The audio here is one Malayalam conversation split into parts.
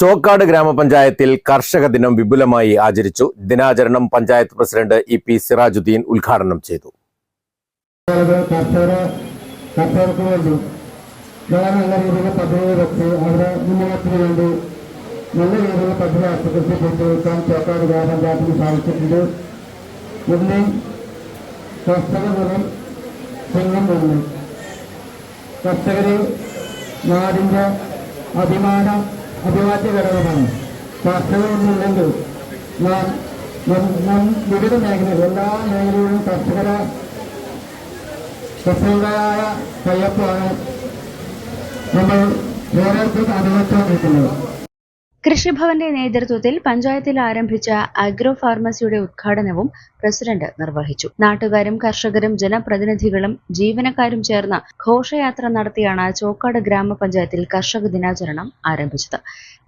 ചോക്കാട് ഗ്രാമപഞ്ചായത്തിൽ കർഷക ദിനം വിപുലമായി ആചരിച്ചു. ദിനാചരണം panchayat president E P Sirajuddeen ഉദ്ഘാടനം ചെയ്തു. വളരെ നല്ല രീതിയിൽ പദ്ധതി വെച്ച് അവരെ ചോക്കാട് ഗ്രാമപഞ്ചായത്തിന് സാധിച്ചിട്ടുണ്ട്. ഇന്ന് കർഷക ദിനം ചിഹ്നം വന്നു കർഷകര് നാടിന്റെ അഭിമാന അഭിവാദ്യ ഘടകമാണ് കർഷകരൊന്നുമില്ലെങ്കിൽ നാം നാം വിവിധ മേഖലകൾ എല്ലാ മേഖലകളിലും കർഷകരെ കർഷകരായ കയ്യപ്പാണ് നമ്മൾ ഓരോരുത്തർക്കും അനുഭവിച്ചുകൊണ്ടിരിക്കുന്നത് കൃഷിഭവന്റെ നേതൃത്വത്തിൽ പഞ്ചായത്തിൽ ആരംഭിച്ച അഗ്രോ ഫാർമസിയുടെ ഉദ്ഘാടനവും പ്രസിഡന്റ് നിർവഹിച്ചു. നാട്ടുകാരും കർഷകരും ജനപ്രതിനിധികളും ജീവനക്കാരും ചേർന്ന് ഘോഷയാത്ര നടത്തിയാണ് ചോക്കാട് ഗ്രാമപഞ്ചായത്തിൽ കർഷക ദിനാചരണം ആരംഭിച്ചത്.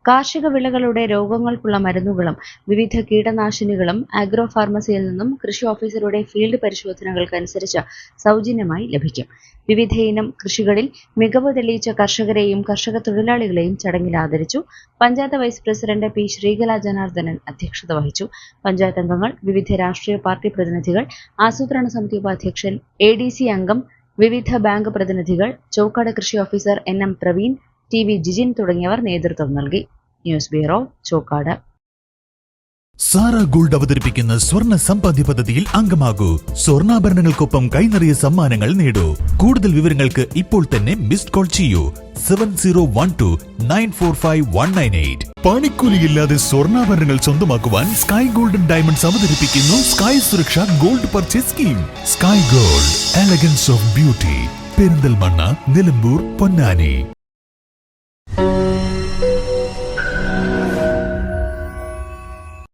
കാർഷിക വിളകളുടെ രോഗങ്ങൾക്കുള്ള മരുന്നുകളും വിവിധ കീടനാശിനികളും ആഗ്രോ ഫാർമസിയിൽ നിന്നും കൃഷി ഓഫീസറുടെ ഫീൽഡ് പരിശോധനകൾക്കനുസരിച്ച് സൗജന്യമായി ലഭിക്കും. വിവിധ ഇനം കൃഷികളിൽ മികവ് തെളിയിച്ച കർഷകരെയും കർഷക തൊഴിലാളികളെയും ചടങ്ങിൽ ആദരിച്ചു. Panchayat vice president P Sreekala Janardhanan അധ്യക്ഷത വഹിച്ചു. പഞ്ചായത്ത് അംഗങ്ങൾ വിവിധ രാഷ്ട്രീയ പാർട്ടി പ്രതിനിധികൾ ആസൂത്രണ സമിതി ഉപാധ്യക്ഷൻ എ അംഗം വിവിധ ബാങ്ക് പ്രതിനിധികൾ ചോക്കാട് കൃഷി officer N M Praveen T V Jijin തുടങ്ങിയവർ നേതൃത്വം നൽകി. News bureau Chokkad. Sara gold അവതരിപ്പിക്കുന്ന സ്വർണ സമ്പാദ്യ പദ്ധതിയിൽ അംഗമാകൂ. സ്വർണാഭരണങ്ങൾക്കൊപ്പം കൈനിറിയ സമ്മാനങ്ങൾ നേടൂ. കൂടുതൽ വിവരങ്ങൾക്ക് ഇപ്പോൾ തന്നെ മിസ്ഡ് കോൾ ചെയ്യൂ. Seven zero one two nine four five one nine eight പണിക്കൂലിയില്ലാതെ സ്വർണാഭരണങ്ങൾ സ്വന്തമാക്കുവാൻ സ്കൈ ഗോൾഡൻ ഡയമണ്ട്സ് അവതരിപ്പിക്കുന്നു Sky Suraksha gold purchase scheme. Sky gold elegance of beauty. Perinthalmanna Nilambur Ponnani.